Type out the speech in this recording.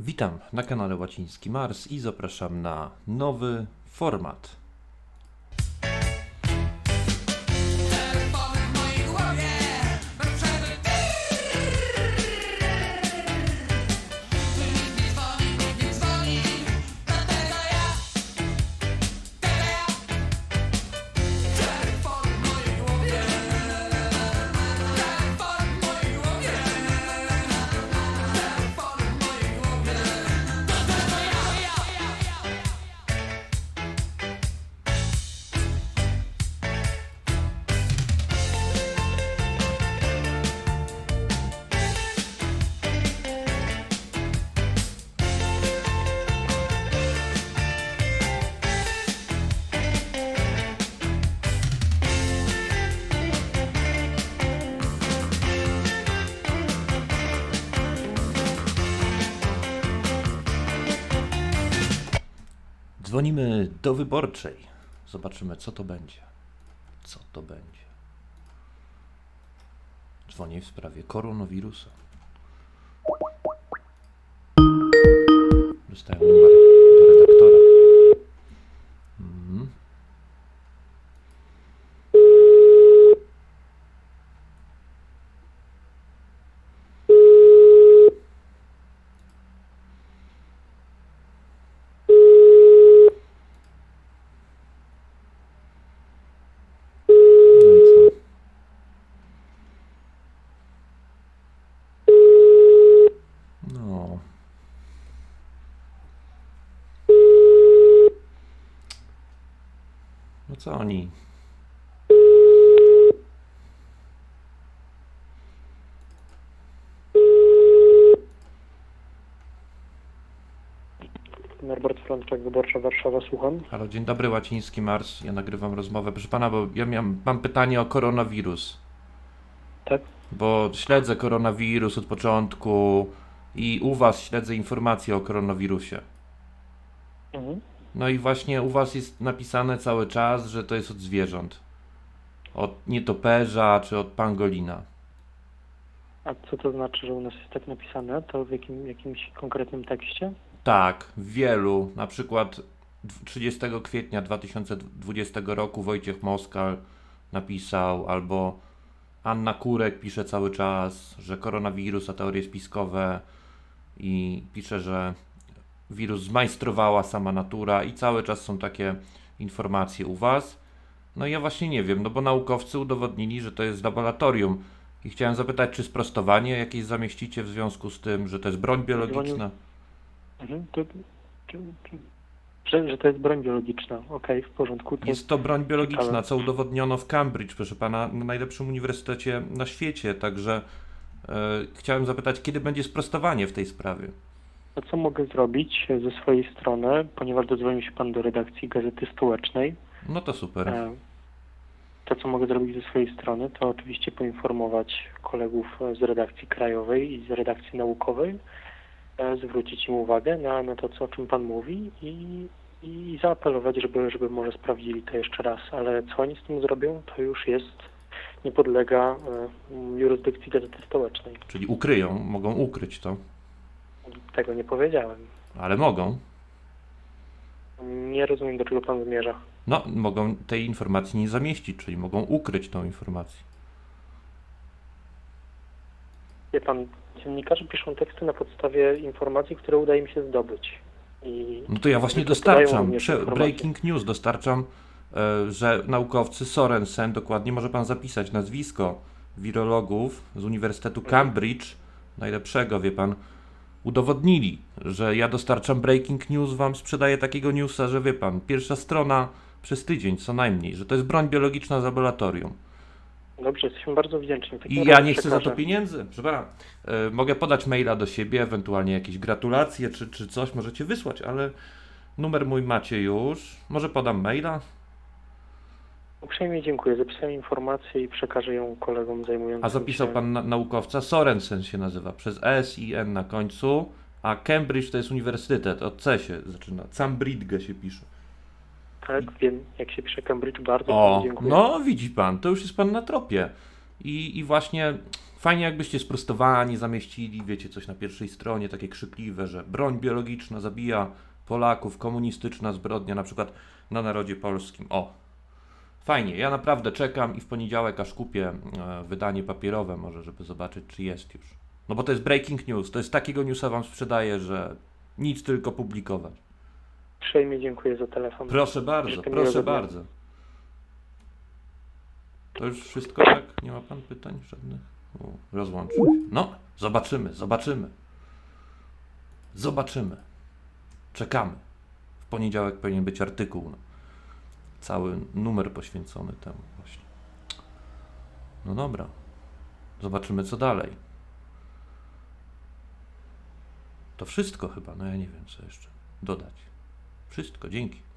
Witam na kanale Łaciński Mars i zapraszam na nowy format. Dzwonimy do wyborczej. Zobaczymy, co to będzie. Co to będzie. Dzwonię w sprawie koronawirusa. Dostałem numer do redaktora. Mhm. No i co? No. No co oni? Norbert Frączek, Wyborcza Warszawa, słucham. Halo, dzień dobry, Łaciński Mars. Ja nagrywam rozmowę. Proszę pana, bo ja miałem, mam pytanie o koronawirus. Tak? Bo śledzę koronawirus od początku i u was śledzę informacje o koronawirusie. Mhm. No i właśnie u was jest napisane cały czas, że to jest od zwierząt. Od nietoperza czy od pangolina. A co to znaczy, że u nas jest tak napisane? To w jakim, jakimś konkretnym tekście? Tak, w wielu. Na przykład dw- 30 kwietnia 2020 roku Wojciech Moskal napisał, albo Anna Kurek pisze cały czas, że koronawirus, a teorie spiskowe i pisze, że wirus zmajstrowała sama natura i cały czas są takie informacje u Was. No i ja właśnie nie wiem, no bo naukowcy udowodnili, że to jest laboratorium. I chciałem zapytać, czy sprostowanie jakieś zamieścicie w związku z tym, że to jest broń biologiczna? Mhm. To, to, to, że, że to jest broń biologiczna. Okej, w porządku. To Jest to broń biologiczna, ciekawe. co udowodniono w Cambridge, proszę pana, na najlepszym uniwersytecie na świecie. Także e, chciałem zapytać, kiedy będzie sprostowanie w tej sprawie? A co mogę zrobić ze swojej strony, ponieważ dodzwonił się Pan do redakcji Gazety Stołecznej? No to super. E, To, co mogę zrobić ze swojej strony, to oczywiście poinformować kolegów e, z redakcji krajowej i z redakcji naukowej, e, zwrócić im uwagę na, na to, co, o czym Pan mówi i, i zaapelować, żeby, żeby może sprawdzili to jeszcze raz. Ale co oni z tym zrobią, to już jest, nie podlega e, jurysdykcji Gazety Stołecznej. Czyli ukryją, mogą ukryć to, Tego nie powiedziałem. ale mogą. Nie rozumiem, do czego Pan zmierza. No, mogą tej informacji nie zamieścić, czyli mogą ukryć tą informację. Wie pan, dziennikarze piszą teksty na podstawie informacji, które udaje mi się zdobyć. I No to ja właśnie dostarczam, prze, breaking news dostarczam, e, że naukowcy Sorensen, dokładnie może pan zapisać nazwisko wirologów z Uniwersytetu Cambridge, najlepszego, wie pan, udowodnili, że ja dostarczam breaking news, wam sprzedaję takiego newsa, że wie pan, pierwsza strona przez tydzień co najmniej, że to jest broń biologiczna z laboratorium. Dobrze, jesteśmy bardzo wdzięczni. I ja nie chcę za to pieniędzy. Pana, e, mogę podać maila do siebie, ewentualnie jakieś gratulacje czy, czy coś możecie wysłać, ale numer mój macie już. Może podam maila? Uprzejmie dziękuję. Zapisałem informację i przekażę ją kolegom zajmującym A zapisał się... pan na, naukowca Sorensen się nazywa, przez S i N na końcu, a Cambridge to jest uniwersytet, od C się zaczyna, Cambridge się pisze. Tak, wiem, jak się pisze Cambridge. Bardzo O, dziękuję. no widzi pan, to już jest pan na tropie. I, i właśnie Fajnie jakbyście sprostowani zamieścili, wiecie, coś na pierwszej stronie, takie krzykliwe, że broń biologiczna zabija Polaków, komunistyczna zbrodnia, na przykład na narodzie polskim. O, fajnie, ja naprawdę czekam i w poniedziałek aż kupię e, wydanie papierowe może, żeby zobaczyć, czy jest już. No bo to jest breaking news, to jest takiego newsa wam sprzedaję, że nic tylko publikować. Uprzejmie dziękuję za telefon. Proszę bardzo, proszę bardzo. To już wszystko, tak? Nie ma pan pytań żadnych? O, rozłączył się. No, zobaczymy, zobaczymy. Zobaczymy. Czekamy. W poniedziałek powinien być artykuł. Cały numer poświęcony temu właśnie. No dobra. Zobaczymy, co dalej. To wszystko chyba, no ja nie wiem, co jeszcze dodać. Wszystko, dzięki.